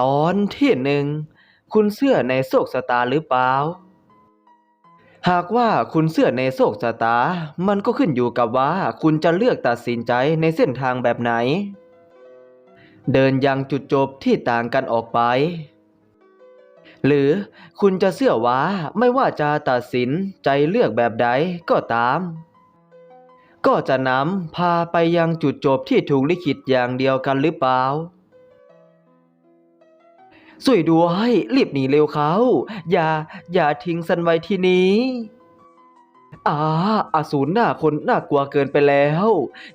ตอนที่หนึ่งคุณเสื้อในโศกสตาร์หรือเปล่า หากว่าคุณเสื้อในโศกสตาร์มันก็ขึ้นอยู่กับว่าคุณจะเลือกตัดสินใจในเส้นทางแบบไหน เดินยังจุดจบที่ต่างกันออกไป หรือคุณจะเชื่อว่าไม่ว่าจะตัดสินใจเลือกแบบใดก็ตาม ก็จะนำพาไปยังจุดจบที่ถูกลิขิตอย่างเดียวกันหรือเปล่า สวยด้วยรีบหนีเร็วเขา อย่า อย่าทิ้งสันไว้ที่นี้อ่าอสูรหน้าคนน่ากลัวเกินไปแล้ว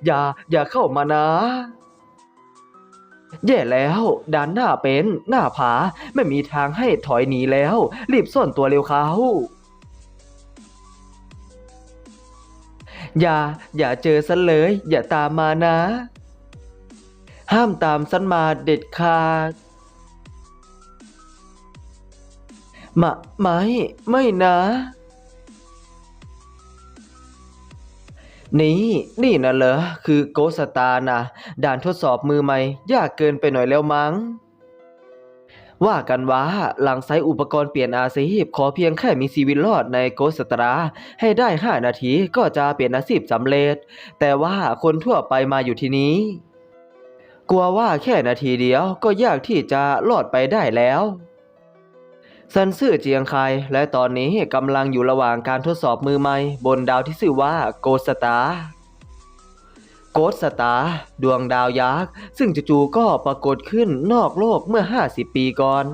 อย่า อย่าเข้ามานะ แย่แล้วด้านหน้าเป็น หน้าผา ไม่มีทางให้ถอยหนีแล้ว รีบซ่อนตัวเร็วเขาอย่า อย่าเจอฉันเลย อย่าตามมานะ ห้ามตามฉันมาเด็ดขาด มาไม่ไม่นะ นี่ นี่นะเหรอ คือโกสตานะ ด่านทดสอบมือใหม่ ยากเกินไปหน่อยแล้วมั้ง ว่ากันว่าหลังใช้อุปกรณ์เปลี่ยนอาชีพ ขอเพียงแค่มีชีวิตรอดในโกสตราให้ได้ 5 นาทีก็จะเปลี่ยนอาชีพสำเร็จ แต่ว่าคนทั่วไปมาอยู่ที่นี้ กลัวว่าแค่นาทีเดียวก็ยากที่จะรอดไปได้แล้ว ซันซื่อเจียงไคและตอนนี้กำลังอยู่ระหว่างการทดสอบมือใหม่บนดาวที่ชื่อว่าโกสตาโกสตาดวงดาวยักษ์ซึ่งจู่ๆก็ปรากฏขึ้นนอกโลกเมื่อ 50 ปีก่อน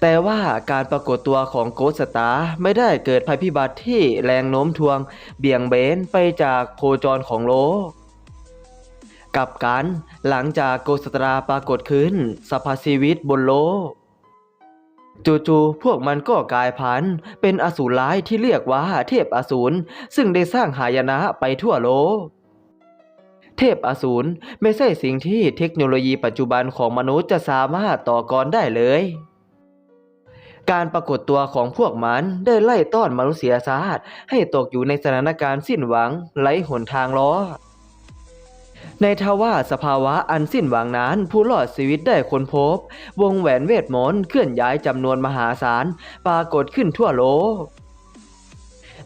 แต่ว่าการปรากฏตัวของโกสตาไม่ได้เกิดภัยพิบัติที่แรงโน้มถ่วง เบี่ยงเบนไปจากโคจรของโลกกับกันหลังจากโกสตราปรากฏขึ้นสรรพชีวิตบนโลก จู่ๆพวกมันก็กลายพันธุ์เป็นอสูรร้ายที่เรียกว่าเทพอสูรซึ่งได้สร้างหายนะไปทั่วโลก เทพอสูรไม่ใช่สิ่งที่เทคโนโลยีปัจจุบันของมนุษย์จะสามารถต่อกรได้เลย การปรากฏตัวของพวกมันได้ไล่ต้อนมนุษยชาติให้ตกอยู่ในสถานการณ์สิ้นหวังไร้หนทางล้อ ในทว่าสภาวะอันสิ้นหวังนั้นผู้รอดชีวิตได้ค้นพบ วงแหวนเวทมนต์เคลื่อนย้ายจำนวนมหาศาลปรากฏขึ้นทั่วโลก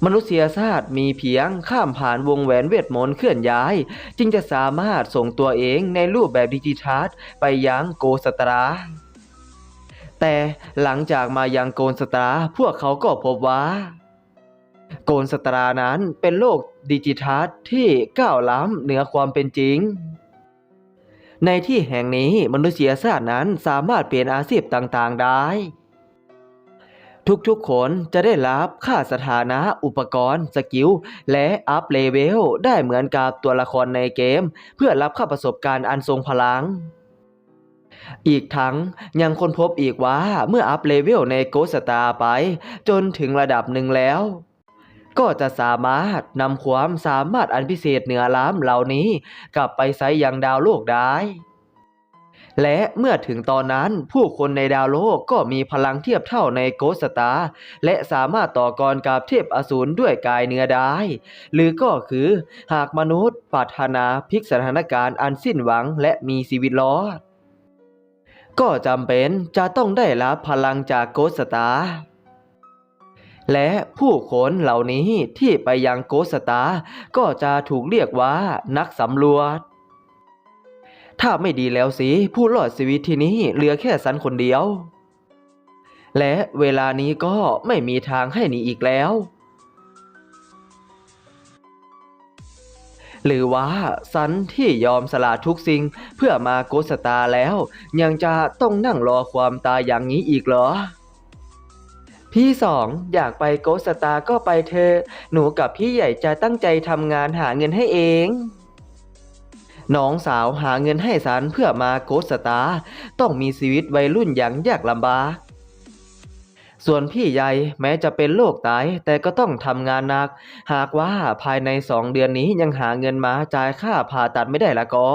มนุษยชาติมีเพียงข้ามผ่านวงแหวนเวทมนต์เคลื่อนย้าย จึงจะสามารถส่งตัวเองในรูปแบบดิจิทัลไปยังโกสตราแต่หลังจากมายังโกนสตราพวกเขาก็พบว่า โกนสตรานั้นเป็นโลกดิจิทัลที่ก้าวล้ำเหนือความเป็นจริง ในที่แห่งนี้มนุษยชาตินั้นสามารถเปลี่ยนอาชีพต่างๆได้ ทุกๆคนจะได้รับค่าสถานะอุปกรณ์ สกิล และอัพเลเวลได้เหมือนกับตัวละครในเกม เพื่อรับค่าประสบการณ์อันทรงพลังอีกทั้งยังค้นพบอีกว่าเมื่ออัพเลเวลในโกสตาไป จนถึงระดับหนึ่งแล้ว ก็จะสามารถนำความสามารถอันพิเศษเหนือล้ำเหล่านี้ กลับไปใช้ยังดาวโลกได้ และเมื่อถึงตอนนั้นผู้คนในดาวโลกก็มีพลังเทียบเท่าในโกสตา และสามารถต่อกรกับเทพอสูรด้วยกายเนื้อได้ หรือก็คือหากมนุษย์ปรารถนาพลิกสถานการณ์อันสิ้นหวังและมีชีวิตรอด ก็จำเป็นจะต้องได้รับพลังจากโกสตา และผู้คนเหล่านี้ที่ไปยังโกสตา ก็จะถูกเรียกว่านักสำรวจ ถ้าไม่ดีแล้วสิ ผู้รอดชีวิตที่นี้เหลือแค่สันคนเดียว และเวลานี้ก็ไม่มีทางให้หนีอีกแล้ว หรือว่าสันที่ยอมสละทุกสิ่งเพื่อมาโกสตาแล้ว ยังจะต้องนั่งรอความตายอย่างนี้อีกเหรอ พี่สองอยากไปโกสตาก็ไปเถอะหนูกับพี่ใหญ่จะตั้งใจทำงานหาเงินให้เอง น้องสาวหาเงินให้สันเพื่อมาโกสตา ต้องมีชีวิตวัยรุ่นอย่างยากลำบาก ส่วนพี่ใหญ่แม้จะเป็นโรคไตแต่ก็ต้องทำงานหนัก หากว่าภายในสองเดือนนี้ยังหาเงินมาจ่ายค่าผ่าตัดไม่ได้ละก็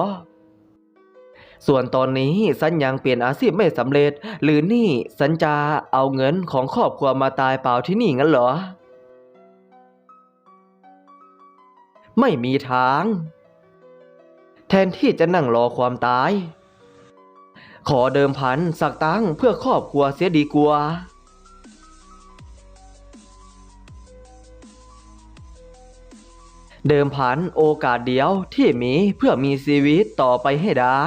ส่วนตอนนี้สันยังเปลี่ยนอาชีพไม่สำเร็จ หรือนี่สันจะเอาเงินของครอบครัวมาตายเปล่าที่นี่งั้นเหรอ ไม่มีทาง แทนที่จะนั่งรอความตาย ขอเดิมพันสักตั้งเพื่อครอบครัวเสียดีกว่าเดิมพันโอกาสเดียวที่มีเพื่อมีชีวิตต่อไปให้ได้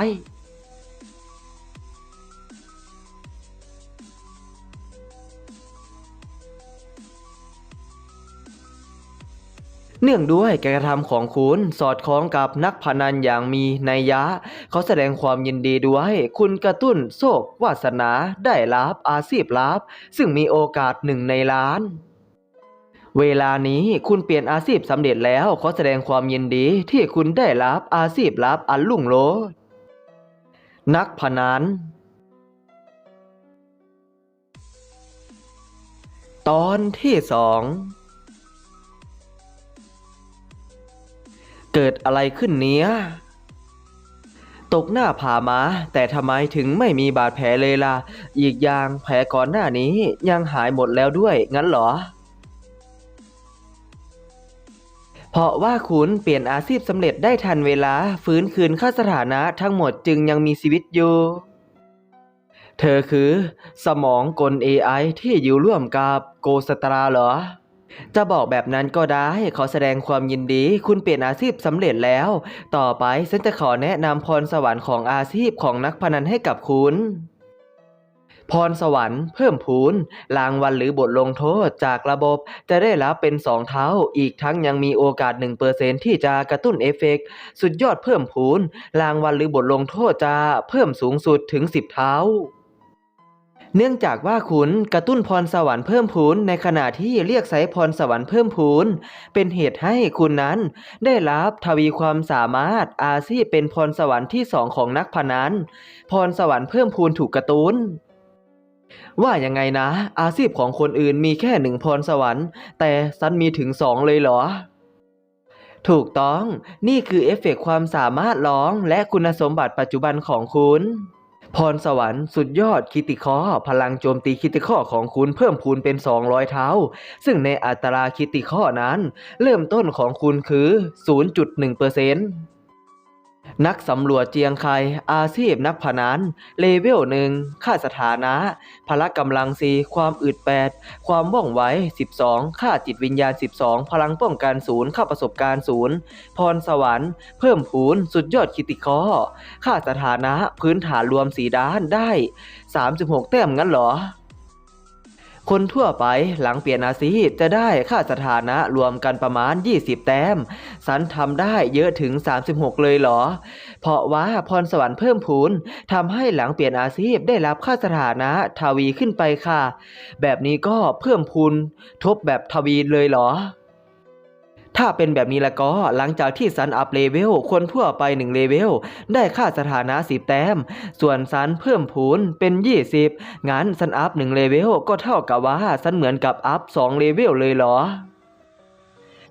เนื่องด้วยการกระทำของคุณสอดคล้องกับนักพนันอย่างมีนัยยะ เขาแสดงความยินดีด้วย คุณกระตุ้นโชควาสนาได้รับอาชีพลับ ซึ่งมีโอกาสหนึ่งในล้านเวลานี้คุณเปลี่ยนอาชีพสำเร็จแล้วขอแสดงความยินดีที่คุณได้รับอาชีพลับอันลุ่งโลดนักพนันตอนที่สอง เกิดอะไรขึ้นเนี้ย ตกหน้าผ่ามา แต่ทำไมถึงไม่มีบาดแผลเลยล่ะ อีกอย่างแผลก่อนหน้านี้ยังหายหมดแล้วด้วย งั้นเหรอ เพราะว่าคุณเปลี่ยนอาชีพสำเร็จได้ทันเวลา ฟื้นคืนค่าสถานะทั้งหมดจึงยังมีชีวิตอยู่ เธอคือ สมองกล AI ที่อยู่ร่วมกับโกสตราเหรอ จะบอกแบบนั้นก็ได้ ขอแสดงความยินดี คุณเปลี่ยนอาชีพสำเร็จแล้ว ต่อไปฉันจะขอแนะนำพรสวรรค์ของอาชีพของนักพนันให้กับคุณ พรสวรรค์เพิ่มพูนรางวัลหรือบทลงโทษจากระบบจะได้รับเป็น2เท่า อีกทั้งยังมีโอกาส 1%ที่จะกระตุ้นเอฟเฟกต์สุดยอดเพิ่มพูนรางวัลหรือบทลงโทษจะเพิ่มสูงสุดถึง 10 เท่า เนื่องจากว่าคุณกระตุ้นพรสวรรค์เพิ่มพูนในขณะที่เรียกไซพรสวรรค์เพิ่มพูนเป็นเหตุให้คุณนั้น ได้รับทวีความสามารถอาชีเป็นพรสวรรค์ที่สองของนักพนันพรสวรรค์เพิ่มพูนถูกกระตุ้นว่ายังไงนะ อาชีพของคนอื่นมีแค่หนึ่งพรสวรรค์ แต่ซันมีถึงสองเลยเหรอ ถูกต้องนี่คือเอฟเฟกต์ความสามารถร้องและคุณสมบัติปัจจุบันของคุณ พรสวรรค์สุดยอดคิติคอพลังโจมตีคิติคอของคุณเพิ่มพูนเป็น 200 เท่า ซึ่งในอัตราคิติคอนั้น เริ่มต้นของคุณคือ 0.1% นักสำรวจเจียงไคอาชีพนักพนันเลเวลหนึ่งค่าสถานะ พละกำลัง4ความอึด8ความว่องไว 12 ค่าจิตวิญญาณ 12 พลังป้องกัน0ค่าประสบการณ์0พรสวรรค์ เพิ่มพูนสุดยอดคิติคอค่าสถานะพื้นฐานรวมสีด้านได้ 36 แต้มงั้นเหรอ คนทั่วไปหลังเปลี่ยนอาชีพจะได้ค่าสถานะรวมกันประมาณ 20 แต้ม สันทำได้เยอะถึง 36 เลยเหรอ เพราะว่าพรสวรรค์เพิ่มพูนทำให้หลังเปลี่ยนอาชีพได้รับค่าสถานะทวีขึ้นไปค่ะ แบบนี้ก็เพิ่มพูนทบแบบทวีเลยเหรอ ถ้าเป็นแบบนี้แล้วก็หลังจากที่ซันอัพเลเวลคนทั่วไป1เลเวลได้ค่าสถานะ 10 แต้ม ส่วนซันเพิ่มพูนเป็น 20 งั้นซันอัพ1เลเวลก็เท่ากับว่าซันเหมือนกับอัพ2เลเวลเลยเหรอ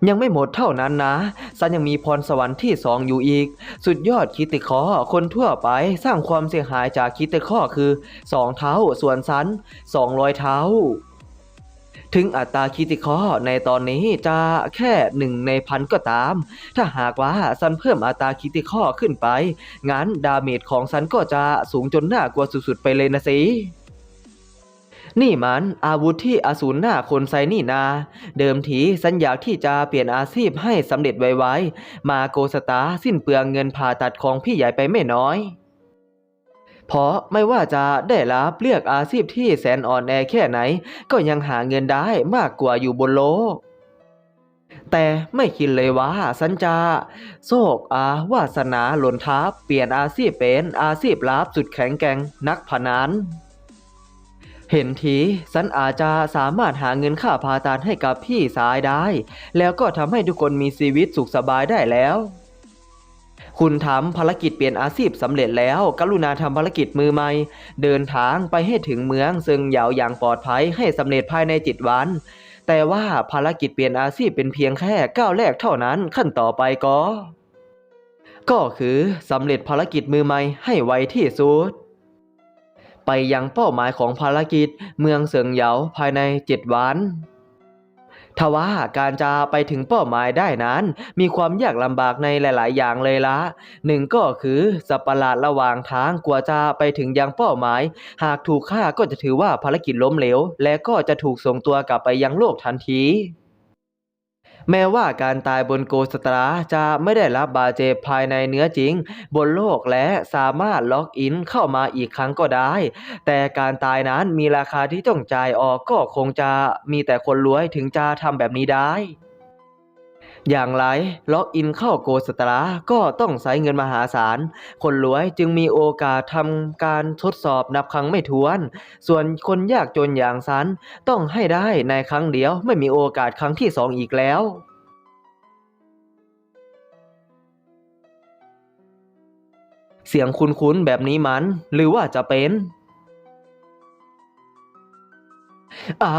ยังไม่หมดเท่านั้นนะ ซันยังมีพรสวรรค์ที่ 2 อยู่อีก สุดยอดคิติคอคนทั่วไปสร้างความเสียหายจากคิติคอคือ 2 เท่าส่วนซัน 200 เท่า ถึงอัตราคิติคอในตอนนี้จะแค่หนึ่งในพันก็ตาม ถ้าหากว่าซันเพิ่มอัตราคิติคอขึ้นไป งั้นดาเมจของซันก็จะสูงจนน่ากลัวสุดๆไปเลยนะสินี่มันอาวุธที่อสูรหน้าคนไซนี่นา เดิมทีสัญญาที่จะเปลี่ยนอาชีพให้สำเร็จไวๆ มาโกสตาสิ้นเปลืองเงินผ่าตัดของพี่ใหญ่ไปไม่น้อย เพราะไม่ว่าจะได้รับเลือกอาชีพที่แสนอ่อนแอแค่ไหน ก็ยังหาเงินได้มากกว่าอยู่บนโลก แต่ไม่คิดเลยว่าสัญจาโชคอาวาสนาหล่นทับเปลี่ยนอาชีพเป็นอาชีพลับสุดแข็งแกร่งนักพนันเห็นทีสันอาจจะสามารถหาเงินค่าพาตัดให้กับพี่สายได้ แล้วก็ทำให้ทุกคนมีชีวิตสุขสบายได้แล้ว คุณทำภารกิจเปลี่ยนอาชีพสำเร็จแล้ว กรุณาทำภารกิจมือใหม่ เดินทางไปให้ถึงเมือง ซึ่งยาวอย่างปลอดภัยให้สำเร็จภายในจิตวัน แต่ว่าภารกิจเปลี่ยนอาชีพเป็นเพียงแค่ก้าวแรกเท่านั้นขั้นต่อไปก็ ก็คือสำเร็จภารกิจมือใหม่ให้ไวที่สุดไปยังเป้าหมายของภารกิจเมืองเสิงเหยาภายใน 7 วัน ทว่าการจะไปถึงเป้าหมายได้นั้น มีความยากลำบากในหลาย ๆ อย่างเลยละหนึ่งก็คือสัปหลาดระหว่างทางกว่าจะไปถึงยังเป้าหมาย หากถูกฆ่าก็จะถือว่าภารกิจล้มเหลว และก็จะถูกส่งตัวกลับไปยังโลกทันที แม้ว่าการตายบนโกสตราจะไม่ได้รับบาดเจ็บภายในเนื้อจริง บนโลกและสามารถล็อกอินเข้ามาอีกครั้งก็ได้ แต่การตายนั้นมีราคาที่ต้องจ่ายออกก็คงจะมีแต่คนรวยถึงจะทำแบบนี้ได้ อย่างไรล็อกอินเข้าโกสตราก็ต้องใช้เงินมหาศาล คนรวยจึงมีโอกาสทำการทดสอบนับครั้งไม่ถ้วน ส่วนคนยากจนอย่างฉันต้องให้ได้ในครั้งเดียวไม่มีโอกาสครั้งที่สองอีกแล้วเสียงคุ้นๆแบบนี้มัน หรือว่าจะเป็นอ่า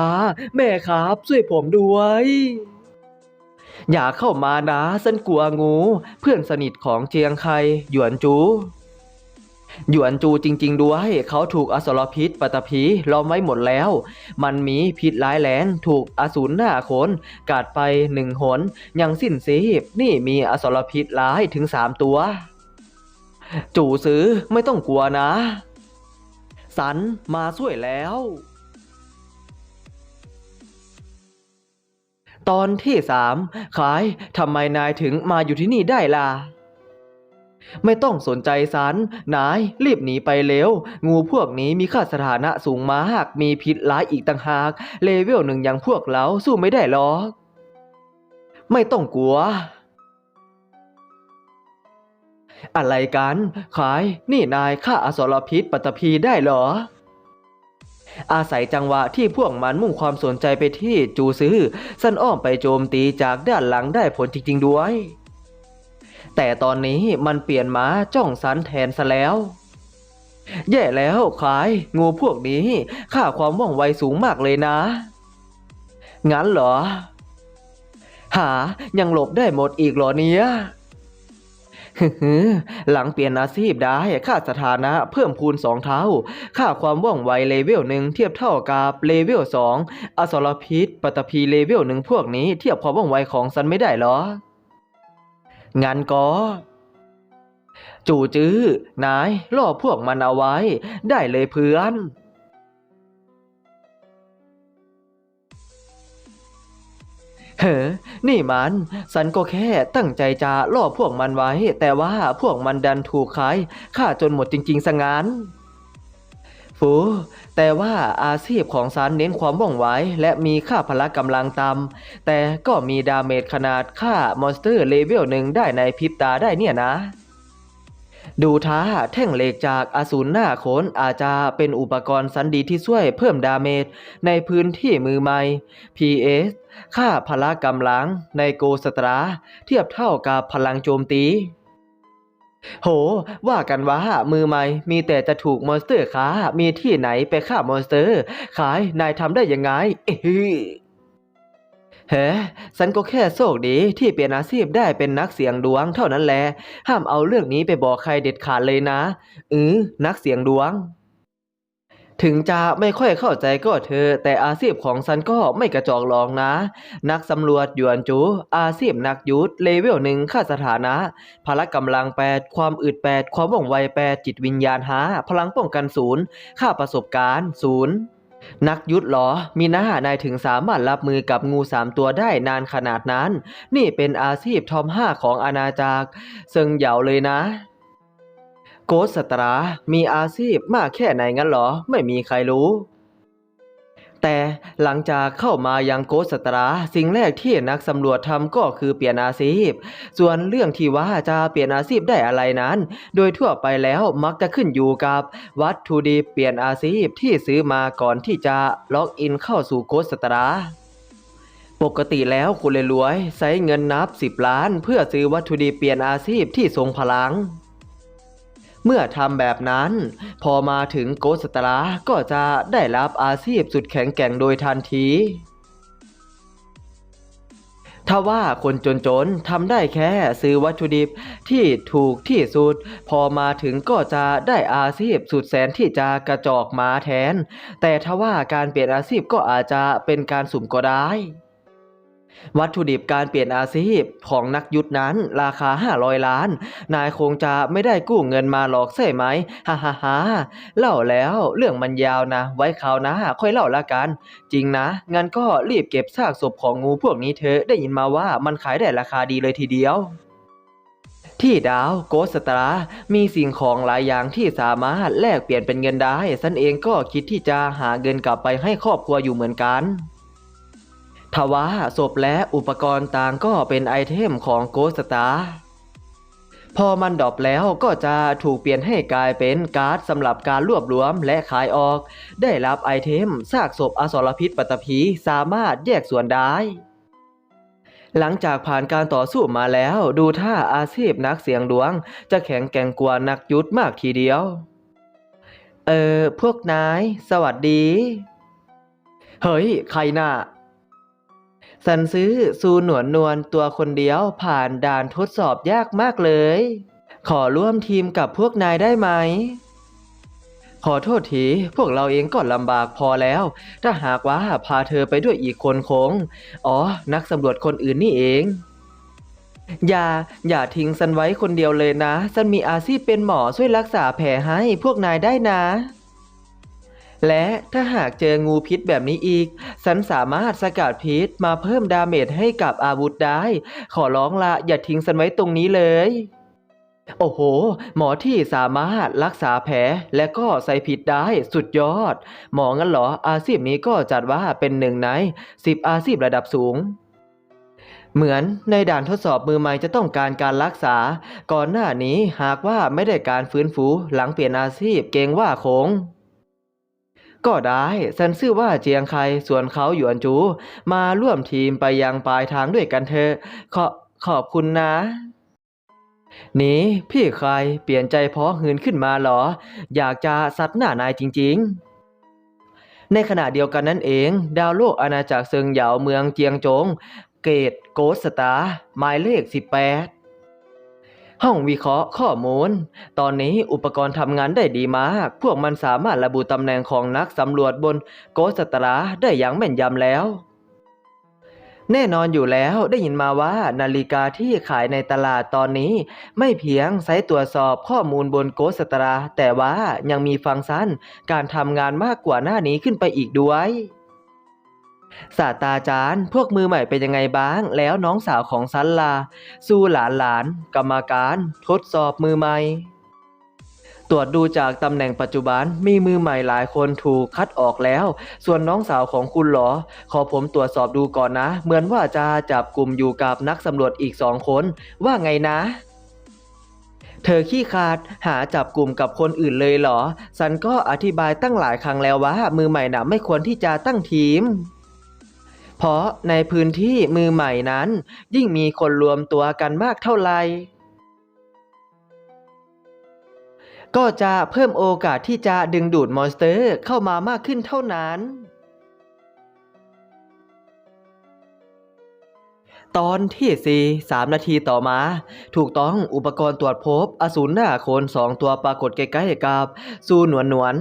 แม่ครับ ช่วยผมด้วย อย่าเข้ามานะฉันกลัวงู เพื่อนสนิทของเจียงไคหยวนจูหยวนจูจริง ๆ ด้วย เขาถูกอสรพิษปัตตภีล้อมไว้หมดแล้ว มันมีพิษร้ายแรงถูกอสูรหน้าโขนกัดไปหนึ่งหน ยังสิ้นสีพนี่มีอสรพิษร้ายถึงสามตัว จู่ซื้อไม่ต้องกลัวนะ สันมาช่วยแล้ว ตอนที่สามขายทำไมนายถึงมาอยู่ที่นี่ได้ล่ะ ไม่ต้องสนใจสันนายรีบหนีไปเร็ว งูพวกนี้มีค่าสถานะสูงมากมีพิษร้ายอีกต่างหาก เลเวลหนึ่งอย่างพวกเราสู้ไม่ได้หรอก ไม่ต้องกลัว อะไรกัน ขายนี่นายฆ่าอสรพิษปัตตภีได้เหรอ อาศัยจังหวะที่พวกมันมุ่งความสนใจไปที่จูซื้อ สั้นอ้อมไปโจมตีจากด้านหลังได้ผลจริงๆด้วย แต่ตอนนี้มันเปลี่ยนมาจ้องสันแทนซะแล้ว แย่แล้วขายงูพวกนี้ค่าความว่องไวสูงมากเลยนะ งั้นเหรอ หายังหลบได้หมดอีกเหรอเนี่ย หลังเปลี่ยนอาชีพได้ค่าสถานะเพิ่มพูนสองเท่า ค่าความว่องไวเลเวลหนึ่งเทียบเท่ากับเลเวลสองอสรพิษปัตตภีเลเวลหนึ่งพวกนี้เทียบความว่องไวของซันไม่ได้เหรอ งั้นก็จู่จื้อ นายล่อพวกมันเอาไว้ ได้เลยเพื่อน เฮ้อนี่มัน สันก็แค่ตั้งใจจะล่อพวกมันไว้ แต่ว่าพวกมันดันถูกขายฆ่าจนหมดจริงๆซะงั้นฟูแต่ว่าอาชีพของซันเน้นความว่องไวและมีค่าพละกำลังต่ำแต่ก็มีดาเมจขนาดค่ามอนสเตอร์เลเวลหนึ่งได้ในพริบตาได้เนี่ยนะ ดูท่าแท่งเหล็กจากอสูรหน้าโขนอาจจะเป็นอุปกรณ์สันดีที่ช่วยเพิ่มดาเมจในพื้นที่มือใหม่ PS ค่าพละกำลังในโกสตรา เทียบเท่ากับพลังโจมตี โห ว่ากันว่ามือใหม่มีแต่จะถูกมอนสเตอร์ค้ามีที่ไหนไปฆ่ามอนสเตอร์ ขายนายทำได้ยังไงเอ้ เฮ้ฉันก็แค่โชคดีที่เปลี่ยนอาชีพได้เป็นนักเสียงดวงเท่านั้นแหละห้ามเอาเรื่องนี้ไปบอกใครเด็ดขาดเลยนะเออนักเสียงดวง ถึงจะไม่ค่อยเข้าใจก็เธอะแต่อาชีพของฉันก็ไม่กระจอกหรอกนะ นักสำรวจหยวนจู อาชีพนักยุทธเลเวลหนึ่งค่าสถานะ พละกำลัง8ความอึด8ความว่องไว8จิตวิญญาณหาพลังป้องกันศูนย์ค่าประสบการณ์ศูนย์ นักยุทธเหรอ มีหน้านายถึงสามารถรับมือกับงูสามตัวได้นานขนาดนั้น นี่เป็นอาชีพทอมห้าของอาณาจักรเซิงเหยาเลยนะ โกสสตรา มีอาชีพมากแค่ไหนงั้นเหรอ ไม่มีใครรู้ แต่หลังจากเข้ามายังโกสตราสิ่งแรกที่นักสำรวจทำก็คือเปลี่ยนอาชีพ ส่วนเรื่องที่ว่าจะเปลี่ยนอาชีพได้อะไรนั้น โดยทั่วไปแล้วมักจะขึ้นอยู่กับ วัตถุดิบเปลี่ยนอาชีพที่ซื้อมาก่อนที่จะล็อกอินเข้าสู่โกสตราปกติแล้วคุณรวยๆใช้เงินนับ 10 ล้าน เพื่อซื้อวัตถุดิบเปลี่ยนอาชีพที่ทรงพลัง เมื่อทำแบบนั้น พอมาถึงโกสตราก็จะได้รับอาชีพสุดแข็งแกร่งโดยทันทีถ้าว่าคนจนๆทำได้แค่ซื้อวัตถุดิบที่ถูกที่สุด พอมาถึงก็จะได้อาชีพสุดแสนที่จะกระจอกมาแทน แต่ถ้าว่าการเปลี่ยนอาชีพก็อาจจะเป็นการสุ่มก็ได้ วัตถุดิบการเปลี่ยนอาชีพของนักยุทธนั้น ราคา 500 ล้าน นายคงจะไม่ได้กู้เงินมาหรอกใช่ไหมฮ่าฮ่าฮ่าเล่าแล้วเรื่องมันยาวนะ ไว้คราวหนะค่อยเล่าละกัน จริงนะ งั้นก็รีบเก็บซากศพของงูพวกนี้เถอะได้ยินมาว่ามันขายได้ราคาดีเลยทีเดียวที่ดาวโกสตรามีสิ่งของหลายอย่างที่สามารถแลกเปลี่ยนเป็นเงินได้ฉันเองก็คิดที่จะหาเงินกลับไปให้ครอบครัวอยู่เหมือนกัน ทว่าศพและอุปกรณ์ต่างก็เป็นไอเทมของโกสตาพอมันดรอปแล้วก็จะถูกเปลี่ยนให้กลายเป็นการ์ดสำหรับการรวบรวมและขายออก ได้รับไอเทมซากศพอสรพิษปัตภีสามารถแยกส่วนได้ หลังจากผ่านการต่อสู้มาแล้วดูท่าอาชีพนักเสียงดวง จะแข็งแกร่งกว่านักยุทธมากทีเดียว เออพวกนาย สวัสดี เฮ้ย ใครน่ะ สันซื้อซูหนวลนวลตัวคนเดียวผ่านด่านทดสอบยากมากเลย ขอร่วมทีมกับพวกนายได้ไหม ขอโทษทีพวกเราเองก็ลำบากพอแล้ว ถ้าหากว่าพาเธอไปด้วยอีกคนคง อ๋อ นักสำรวจคนอื่นนี่เอง อย่า อย่าทิ้งสันไว้คนเดียวเลยนะ สันมีอาชีพเป็นหมอช่วยรักษาแผลให้พวกนายได้นะ และถ้าหากเจองูพิษแบบนี้อีก ฉันสามารถสกัดพิษมาเพิ่มดาเมจให้กับอาวุธได้ ขอร้องละอย่าทิ้งฉันไว้ตรงนี้เลย โอ้โห หมอที่สามารถรักษาแผลและก็ใส่ผิดได้สุดยอด หมองั้นเหรอ อาชีพนี้ก็จัดว่าเป็นหนึ่งในสิบอาชีพระดับสูงเหมือนในด่านทดสอบมือใหม่จะต้องการการรักษา ก่อนหน้านี้หากว่าไม่ได้การฟื้นฟูหลังเปลี่ยนอาชีพเกรงว่าคง ก็ได้ฉันชื่อว่าเจียงไคส่วนเขาหยวนจู มาร่วมทีมไปยังปลายทางด้วยกันเถอะขอขอบคุณนะนี่พี่ใครเปลี่ยนใจเพราะหืนขึ้นมาหรอ อยากจะซัดหน้านายจริง ๆในขณะเดียวกันนั่นเอง ดาวโลกอาณาจักรเซิงเหยาเมืองเจียงจง เกตโกสตาหมายเลข 18 ห้องวิเคราะห์ข้อมูล ตอนนี้อุปกรณ์ทำงานได้ดีมาก พวกมันสามารถระบุตำแหน่งของนักสำรวจบนโกสตราได้อย่างแม่นยำแล้ว แน่นอนอยู่แล้วได้ยินมาว่านาฬิกาที่ขายในตลาดตอนนี้ ไม่เพียงใช้ตรวจสอบข้อมูลบนโกสตรา แต่ว่ายังมีฟังก์ชันการทำงานมากกว่าหน้านี้ขึ้นไปอีกด้วย ศาสตราจารย์ พวกมือใหม่เป็นยังไงบ้าง แล้วน้องสาวของซันลา สู้หลานหลานๆกรรมการ ทดสอบมือใหม่ตรวจดูจากตำแหน่งปัจจุบันมีมือใหม่หลายคนถูกคัดออกแล้ว ส่วนน้องสาวของคุณเหรอ ขอผมตรวจสอบดูก่อนนะ เหมือนว่าจะจับกลุ่มอยู่กับนักสำรวจอีกสองคน ว่าไงนะ เธอขี้ขาดหาจับกลุ่มกับคนอื่นเลยเหรอ สันก็อธิบายตั้งหลายครั้งแล้วว่ามือใหม่น่ะไม่ควรที่จะตั้งทีม เพราะในพื้นที่มือใหม่นั้น ยิ่งมีคนรวมตัวกันมากเท่าไหร่ก็จะเพิ่มโอกาสที่จะดึงดูดมอนสเตอร์เข้ามามากขึ้นเท่านั้น ตอนที่สี่สามนาทีต่อมา ถูกต้องอุปกรณ์ตรวจพบ อสูรหน้าโคนสองตัวปรากฏใกล้ๆกับ ซูหนวนหนวน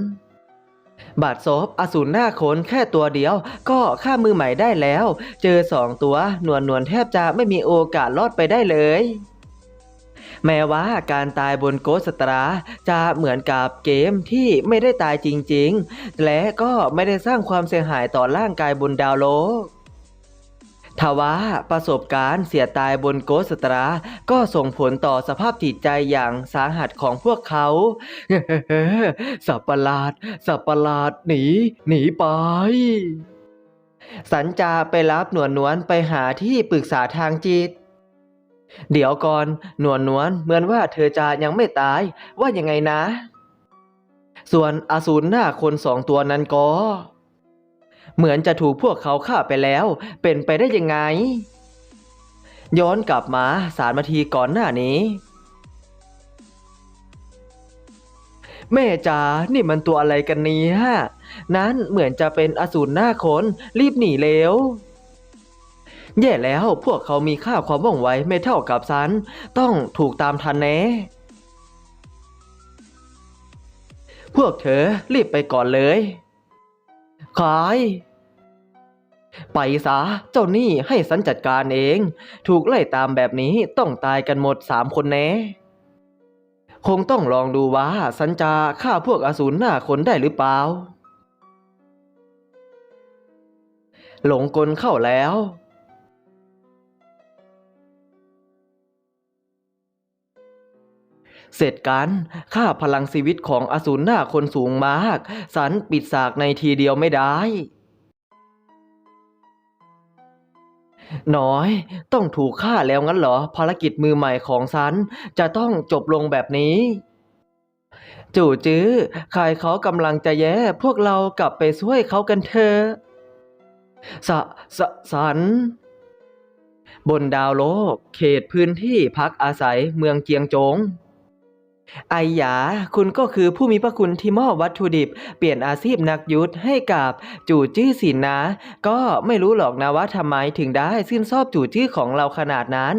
บาดซบอสูรหน้าโคนแค่ตัวเดียว ก็ฆ่ามือใหม่ได้แล้ว เจอสองตัวหนวนหนวนแทบจะไม่มีโอกาสรอดไปได้เลย แม้ว่าการตายบนโกสตราจะเหมือนกับเกมที่ไม่ได้ตายจริงๆ และก็ไม่ได้สร้างความเสียหายต่อร่างกายบนดาวโลก ทว่าประสบการณ์เสียตายบนโกสตรา ก็ส่งผลต่อสภาพจิตใจอย่างสาหัสของพวกเขา สับประหลาด สับประหลาดหนี หนีไปสัญจาไปรับหนวลนวลไปหาที่ปรึกษาทางจิต เดี๋ยวก่อนหนวลนวลเหมือนว่าเธอจะยังไม่ตาย ว่ายังไงนะ ส่วนอสูรหน้าคนสองตัวนั้นก็ เหมือนจะถูกพวกเขาฆ่าไปแล้ว เป็นไปได้ยังไง ย้อนกลับมาสามนาทีก่อนหน้านี้ แม่จ๋านี่มันตัวอะไรกันเนี่ยนั้นเหมือนจะเป็นอสูรหน้าคนรีบหนีเร็วแย่แล้วพวกเขามีค่าความว่องไวไม่เท่ากับฉัน ต้องถูกตามทันแน่พวกเธอรีบไปก่อนเลย ขาย ไปซะเจ้านี่ให้สันจัดการเอง ถูกไล่ตามแบบนี้ต้องตายกันหมดสามคนแน่คงต้องลองดูว่าสันจาฆ่าพวกอสูรหน้าคนได้หรือเปล่า หลงกลเข้าแล้ว เสร็จกันค่าพลังชีวิตของอสูรหน้าคนสูงมาก สันปิดสากในทีเดียวไม่ได้น้อย ต้องถูกฆ่าแล้วงั้นเหรอ ภารกิจมือใหม่ของสัน จะต้องจบลงแบบนี้ จู่จื้อใครเขากำลังจะแย่พวกเรากลับไปช่วยเขากันเถอะสะสะสัน บนดาวโลก เขตพื้นที่พักอาศัยเมืองเจียงจง ไอหยา คุณก็คือผู้มีพระคุณที่มอบวัตถุดิบ เปลี่ยนอาชีพนักยุทธให้กับจู่จื้สินนะ ก็ไม่รู้หรอกนะว่าทำไมถึงได้ชื่นชอบจู่จื้ของเราขนาดนั้น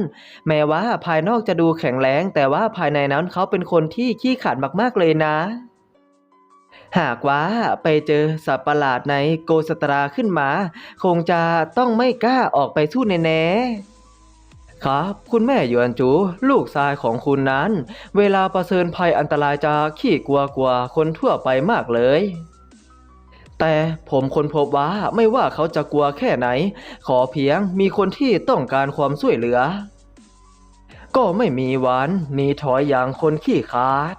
แม้ว่าภายนอกจะดูแข็งแรง แต่ว่าภายในนั้นเขาเป็นคนที่ขี้ขลาดมากๆเลยนะ หากว่าไปเจอสัตว์ประหลาดในโกสตราขึ้นมา คงจะต้องไม่กล้าออกไปสู้แน่ๆ ครับ คุณแม่หยวนจู ลูกชายของคุณนั้น เวลาประเสริญภัยอันตรายจะขี้กลัวกว่าคนทั่วไปมากเลย แต่ผมค้นพบว่าไม่ว่าเขาจะกลัวแค่ไหน ขอเพียงมีคนที่ต้องการความช่วยเหลือ ก็ไม่มีวันหนีถอยอย่างคนขี้คลาด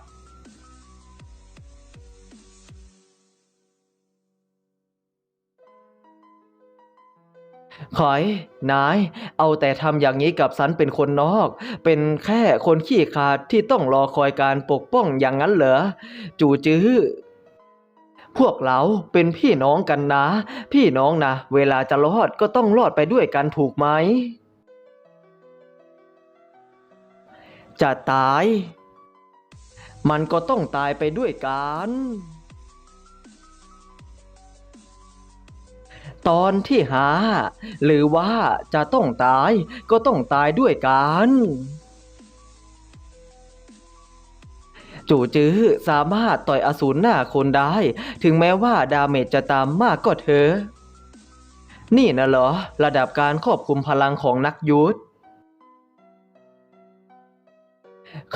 ขอยนาย เอาแต่ทำอย่างนี้กับสันเป็นคนนอก เป็นแค่คนขี้ขาดที่ต้องรอคอยการปกป้องอย่างนั้นเหรอ จูจื้อพวกเราเป็นพี่น้องกันนะ พี่น้องนะ เวลาจะรอดก็ต้องรอดไปด้วยกันถูกไหม จะตาย มันก็ต้องตายไปด้วยกัน ตอนที่หาหรือว่าจะต้องตายก็ต้องตายด้วยกันจู่จื้อสามารถต่อยอสูรหน้าคนได้ ถึงแม้ว่าดาเมจจะตามมากก็เถอะนี่นะเหรอ ระดับการควบคุมพลังของนักยุทธ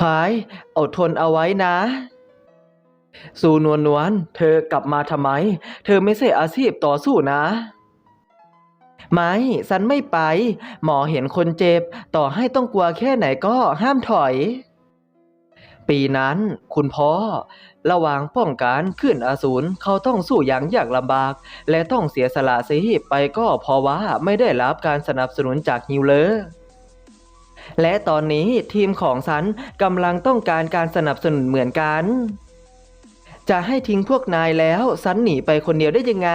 ขายอดทนเอาไว้นะ สูนวลนวลเธอกลับมาทำไม เธอไม่ใช่อาชีพต่อสู้นะ ไม่สันไม่ไป หมอเห็นคนเจ็บ ต่อให้ต้องกลัวแค่ไหนก็ห้ามถอย ปีนั้น คุณพ่อ ระหว่างป้องกันขึ้นอสูรเขาต้องสู้อย่างยากลำบาก และต้องเสียสละสิไปก็เพราะว่าไม่ได้รับการสนับสนุนจากฮิวเลอร์และตอนนี้ทีมของสันกำลังต้องการการสนับสนุนเหมือนกัน จะให้ทิ้งพวกนายแล้วสันหนีไปคนเดียวได้ยังไง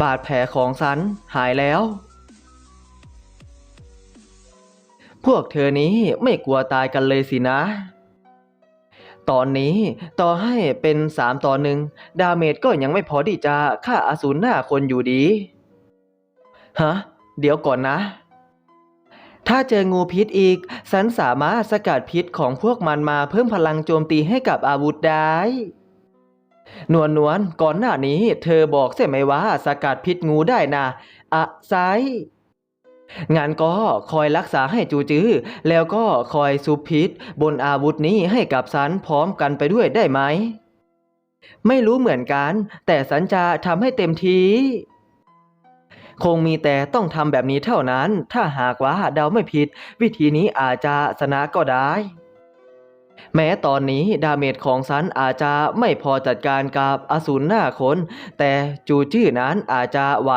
บาดแผลของสันหายแล้ว พวกเธอนี้ไม่กลัวตายกันเลยสินะ ตอนนี้ต่อให้เป็นสามต่อหนึ่งดาเมจก็ยังไม่พอที่จะฆ่าอสูรหน้าคนอยู่ดี ฮะ เดี๋ยวก่อนนะ ถ้าเจองูพิษอีกสันสามารถสกัดพิษของพวกมันมาเพิ่มพลังโจมตีให้กับอาวุธได้ นวลนวลก่อนหน้านี้ เธอบอกใช่ไหมว่าสกัดพิษงูได้นะอะไซงานก็คอยรักษาให้จูจื้อ แล้วก็คอยสูบพิษ บนอาวุธนี้ให้กับสันพร้อมกันไปด้วยได้ไหม ไม่รู้เหมือนกัน แต่สันจะทำให้เต็มที คงมีแต่ต้องทำแบบนี้เท่านั้น ถ้าหากว่าเดาไม่ผิด วิธีนี้อาจจะชนะก็ได้ แม้ตอนนี้ดาเมจของซันอาจจะไม่พอจัดการกับอสูรหน้าคน แต่จูจื้อนั้นอาจจะไหว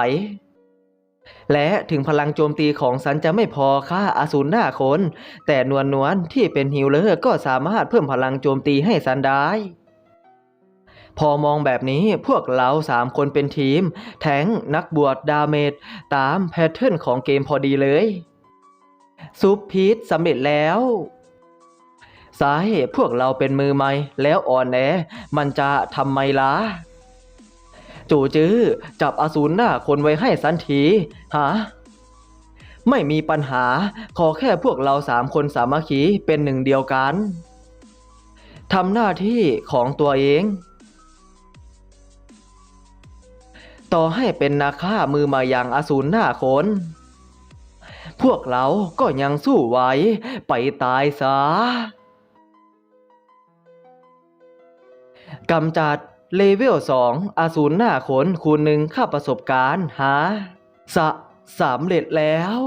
และถึงพลังโจมตีของซันจะไม่พอฆ่าอสูรหน้าคน แต่นวลนวลที่เป็นฮิลเลอร์ก็สามารถเพิ่มพลังโจมตีให้ซันได้พอมองแบบนี้พวกเราสามคนเป็นทีม แทงนักบวชดาเมจ ตามแพทเทิร์นของเกมพอดีเลย ซุปพีทสำเร็จแล้ว สาเหตุพวกเราเป็นมือใหม่แล้วอ่อนแอ มันจะทำไมล่ะจู่จื้อจับอสูรหน้าคนไว้ให้สันทีฮะไม่มีปัญหา ขอแค่พวกเราสามคนสามัคคีเป็นหนึ่งเดียวกันทำหน้าที่ของตัวเอง ต่อให้เป็นนาฆ่ามือมาอย่างอสูรหน้าคน พวกเราก็ยังสู้ไหวไปตายซะ กำจัดเลเวลสองอสูรหน้าขนคูณหนึ่งค่าประสบการณ์หาสะสำเร็จแล้ว